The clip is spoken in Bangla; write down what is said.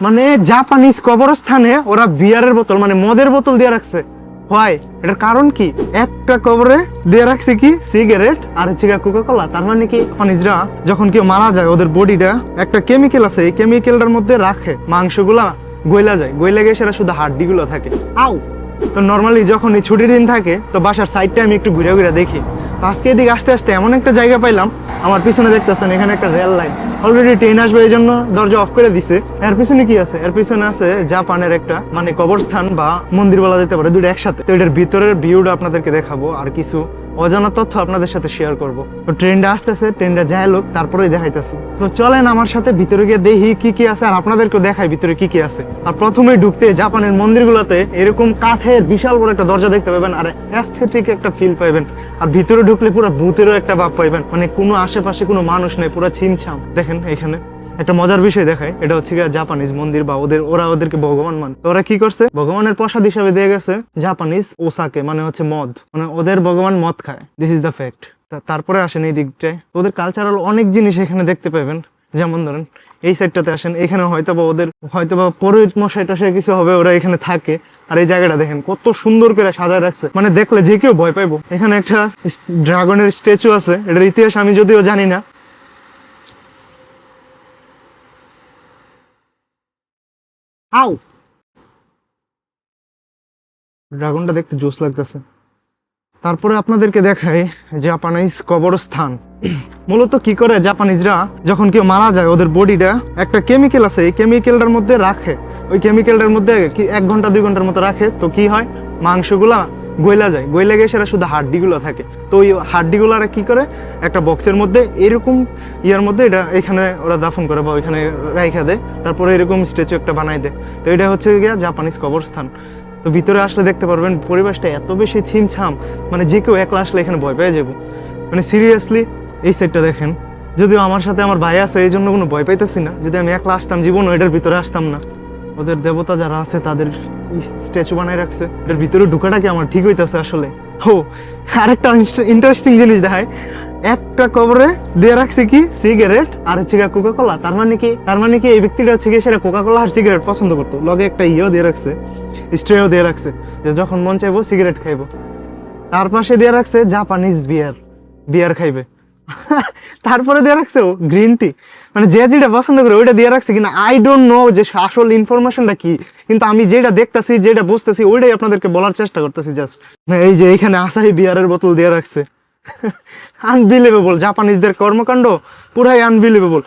মানে জাপানিজ কবরস্থানে ওরা বিয়ারের বোতল মানে মদের বোতল দিয়ে রাখছে। হয় এটার কারণ কি? একটা কবরে দিয়ে রাখছে কি? সিগারেট আর হচ্ছে কোকা কোলা তার মানে কি? জাপানিজরা যখন কেউ মারা যায়, ওদের বডিটা একটা কেমিক্যাল আছে। এই কেমিক্যালটার মধ্যে রাখে, মাংসগুলা গইলা যায়। গইলা গিয়ে সেটা শুধু হাড্ডিগুলো থাকে। আউ তো নর্মালি যখন এই ছুটির দিন থাকে, তো বাসার সাইডটা আমি একটু ঘুরে ঘুরে দেখি। তো আজকে এদিকে আস্তে আস্তে এমন একটা জায়গা পাইলাম, আমার পিছনে দেখতেছেন এখানে একটা রেল লাইন অলরেডি ট্রেন আসবে এই জন্য দরজা অফ করে দিছে। এর পিছনে কি আছে? এর পিছনে আছে জাপানের একটা মানে কবরস্থান বা মন্দির বলা যেতে পারে দুটো একসাথে। তো এটার ভিতরের ভিউটা আপনাদেরকে দেখাবো, আর কিছু অজানা তথ্য আপনাদের সাথে শেয়ার করব। তো ট্রেনটা আসতেছে ট্রেনটা যায় লোক তারপরেই দেখাইতেছি। তো চলেন আমার সাথে, ভিতরে গিয়ে দেখি কি কি আছে, আর আপনাদেরকে দেখাই ভিতরে কি কি আছে। আর প্রথমে ঢুকতে জাপানের মন্দিরগুলোতে এরকম কাঠের বিশাল বড় একটা দরজা দেখতে পাবেন, আর অ্যাস্থেটিক একটা ফিল পাইবেন। আর ভিতরে ঢুকলে পুরো ভূতেরও একটা ভাব পাইবেন। মানে কোনো আশেপাশে কোনো মানুষ নেই, পুরো ছিমছাম। দেখেন এখানে। একটা মজার বিষয় দেখায় এটা হচ্ছে গিয়ে জাপানিজ মন্দির বা ওদের, ওরা ওদেরকে ভগবান মানে। তো ওরা কি করছে? ভগবানের প্রসাদ হিসাবে দিয়ে গেছে জাপানিজ ওসাকে মানে হচ্ছে মদ। মানে ওদের ভগবান মদ খায়। দিস ইজ দ্য ফ্যাক্ট তারপরে আসেন এই দিকটায়। ওদের কালচারাল অনেক জিনিস এখানে দেখতে পাবেন। যেমন ধরেন, এই সাইডটাতে আসেন, এখানে হয়তো বা ওদের হয়তো বা পরোহিত মশাই টশাই কিছু হবে, ওরা এখানে থাকে। আর এই জায়গাটা দেখেন, কত সুন্দর করে সাজায় রাখছে। মানে দেখলে যে কেউ ভয় পাইবো। এখানে একটা ড্রাগনের স্ট্যাচু আছে। এটার ইতিহাস আমি যদিও জানি না। আউ। ড্রাগনটা দেখতে জোস লাগতেছে। তারপরে আপনাদেরকে দেখাই জাপানিজ কবরস্থান। মূলত কি করে জাপানিজরা যখন কেউ মারা যায়, ওদের বডিটা একটা কেমিক্যাল আছে, এই কেমিক্যালটার মধ্যে রাখে। ওই কেমিক্যালটার মধ্যে কি এক ঘণ্টা, দুই ঘণ্টার মতো রাখে। তো কি হয়? মাংসগুলা গইলা যায়। গইলা গিয়ে সেটা শুধু হাড্ডিগুলো থাকে। তো ওই হাড্ডিগুলারা কি করে? একটা বক্সের মধ্যে এরকম ইয়ার মধ্যে এটা এখানে ওরা দাফন করে বা ওইখানে রাইখা দেয়। তারপরে এরকম স্ট্যাচু একটা বানাই দেয়। তো এটা হচ্ছে গিয়া জাপানিজ কবরস্থান। তো ভিতরে আসলে দেখতে পারবেন পরিবেশটা এত বেশি ছিমছাম মানে যে কেউ একলা আসলে এখানে ভয় পেয়ে যাব। মানে সিরিয়াসলি এই সাইডটা দেখেন। যদিও আমার সাথে আমার ভাই আছে, এই জন্য কোনো ভয় পাইতেছি না। যদি আমি একলা আসতাম জীবন এটার ভিতরে আসতাম না। ওদের দেবতা যারা আছে, তাদের স্ট্যাচু বানায় রাখছে। এটার ভিতরে ঢুকাটা কি আমার ঠিক হইতেছে আসলে? ও আরেকটা ইন্টারেস্টিং জিনিস দেখায়। একটা কবরে দিয়ে রাখছে কি? সিগারেট আর হচ্ছে কোকা কোলা তার মানে কি? তার মানে কি এই ব্যক্তিটা হচ্ছে কি সেটা কোকা কোলা আর সিগারেট পছন্দ করতো। লগে একটা ইয়েও দিয়ে রাখছে স্ট্রেও দিয়ে রাখছে, যে যখন মন চাইব সিগারেট খাইবো। তার পাশে দিয়ে রাখছে জাপানিজ বিয়ার বিয়ার খাইবে। তারপরে দিয়ে রাখছে ও গ্রিন টি মানে যে যেটা পছন্দ করে ওইটা দিয়ে রাখছে কিনা আই ডোন্ট নো যে আসল ইনফরমেশনটা কি। কিন্তু আমি যেটা দেখতাছি, যেটা বুঝতেছি, ওইটাই আপনাদেরকে বলার চেষ্টা করতেছি জাস্ট এই যে এইখানে আসাহি বিয়ারের বোতল দিয়ে রাখছে। আনবিলিভেবল জাপানিজদের কর্মকাণ্ড পুরাই আনবিলিভেবল